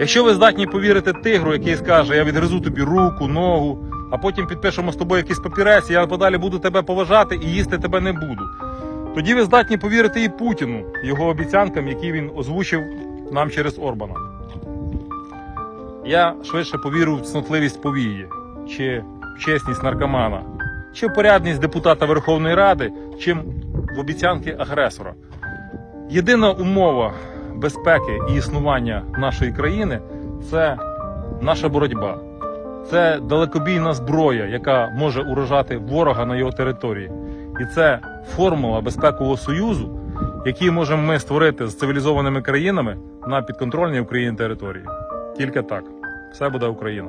Якщо ви здатні повірити тигру, який скаже, я відгризу тобі руку, ногу, а потім підпишемо з тобою якийсь папірець, я подалі буду тебе поважати і їсти тебе не буду. Тоді ви здатні повірити і Путіну, його обіцянкам, які він озвучив нам через Орбана. Я швидше повірю в цнотливість повії, чи в чесність наркомана, чи в порядність депутата Верховної Ради, чим в обіцянки агресора. Єдина умова безпеки і існування нашої країни це наша боротьба. Це далекобійна зброя, яка може уражати ворога на його території. І це формула безпекового союзу, який можемо ми створити з цивілізованими країнами на підконтрольній Україні території. Тільки так. Все буде Україна.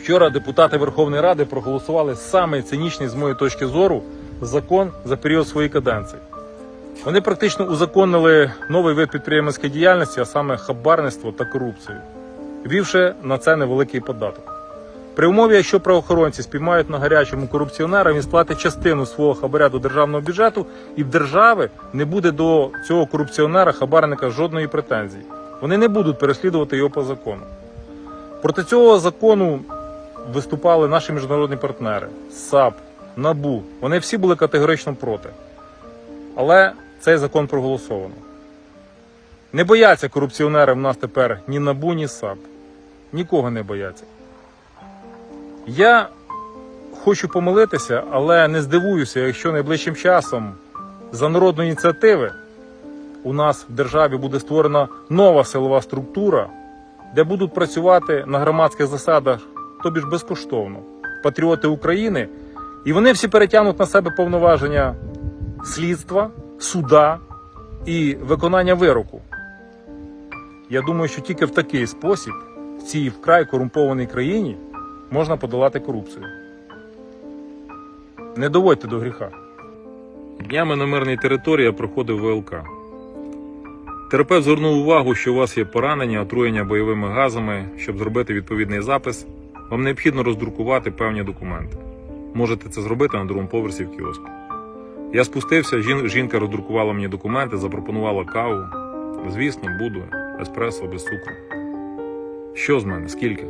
Вчора депутати Верховної Ради проголосували самий цинічний, з моєї точки зору, закон за період своєї каденції. Вони практично узаконили новий вид підприємницької діяльності, а саме хабарництво та корупцію, ввівши на це невеликий податок. При умові, якщо правоохоронці спіймають на гарячому корупціонера, він сплатить частину свого хабаря до державного бюджету, і в держави не буде до цього корупціонера, хабарника жодної претензії. Вони не будуть переслідувати його по закону. Проти цього закону виступали наші міжнародні партнери, САП, НАБУ. Вони всі були категорично проти. Але цей закон проголосовано. Не бояться корупціонери в нас тепер ні НАБУ, ні САП. Нікого не бояться. Я хочу помилитися, але не здивуюся, якщо найближчим часом за народної ініціативи у нас в державі буде створена нова силова структура, де будуть працювати на громадських засадах, тобі ж безкоштовно, патріоти України, і вони всі перетягнуть на себе повноваження слідства, суда і виконання вироку. Я думаю, що тільки в такий спосіб, в цій вкрай корумпованій країні, можна подолати корупцію. Не доводьте до гріха. Днями на мирній території проходив ВЛК. Терапевт звернув увагу, що у вас є поранення, отруєння бойовими газами. Щоб зробити відповідний запис, вам необхідно роздрукувати певні документи. Можете це зробити на другому поверсі в кіоску. Я спустився, жін- жінка роздрукувала мені документи, запропонувала каву. Звісно, буду еспресо без цукру. Що з мене? Скільки?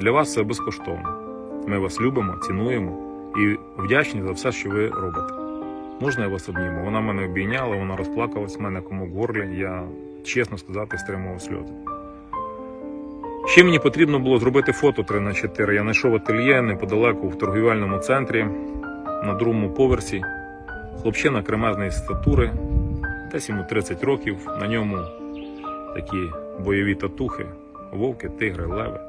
Для вас це безкоштовно. Ми вас любимо, цінуємо і вдячні за все, що ви робите. Можна я вас обніму? Вона мене обійняла, вона розплакалась, в мене комок в горлі. Я, чесно сказати, стримував сльози. Ще мені потрібно було зробити фото 3 на 4 Я знайшов ательє неподалеку в торгівельному центрі на другому поверсі. Хлопчина кремезної статури, десь йому 30 років. На ньому такі бойові татухи, вовки, тигри, леви.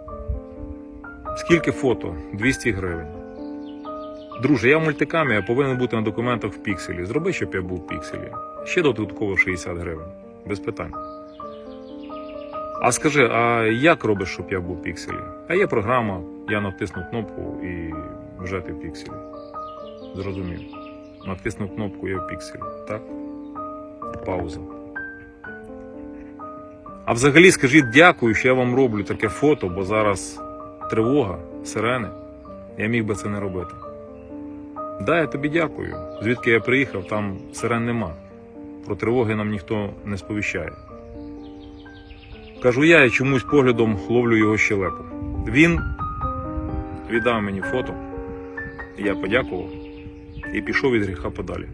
Скільки фото? 200 гривень. Друже, я в мультикамі, я повинен бути на документах в пікселі. Зроби, щоб я був в пікселі. Ще додатково 60 гривень. Без питань. А скажи, а як робиш, щоб я був в пікселі? А є програма, я натисну кнопку і вже ти в пікселі. Зрозумів. Натиснув кнопку, я в. Так? Пауза. А взагалі скажіть дякую, що я вам роблю таке фото, бо зараз тривога, сирени. Я міг би це не робити. Да, я тобі дякую. Звідки я приїхав, там сирен нема. Про тривоги нам ніхто не сповіщає. Кажу я і чомусь поглядом ловлю його щелепу. Він віддав мені фото, я подякував і пішов від гріха подалі.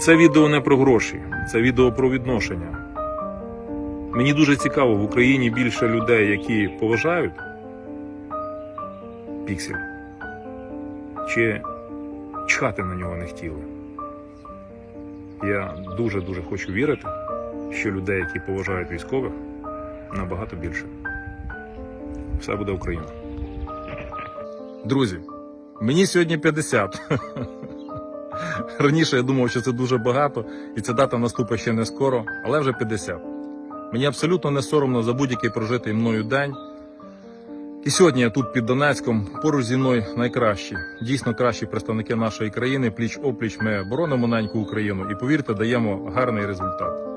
Це відео не про гроші, це відео про відношення. Мені дуже цікаво, в Україні більше людей, які поважають піксель, чи чхати на нього не хотіли. Я дуже-дуже хочу вірити, що людей, які поважають військових, набагато більше. Все буде Україна. Друзі, мені сьогодні 50. Раніше я думав, що це дуже багато, і ця дата наступить ще не скоро, але вже 50. Мені абсолютно не соромно за будь-який прожитий мною день. І сьогодні я тут під Донецьком, поруч зі мною найкращі, дійсно кращі представники нашої країни. Пліч опліч ми боронимо неньку Україну і повірте, даємо гарний результат.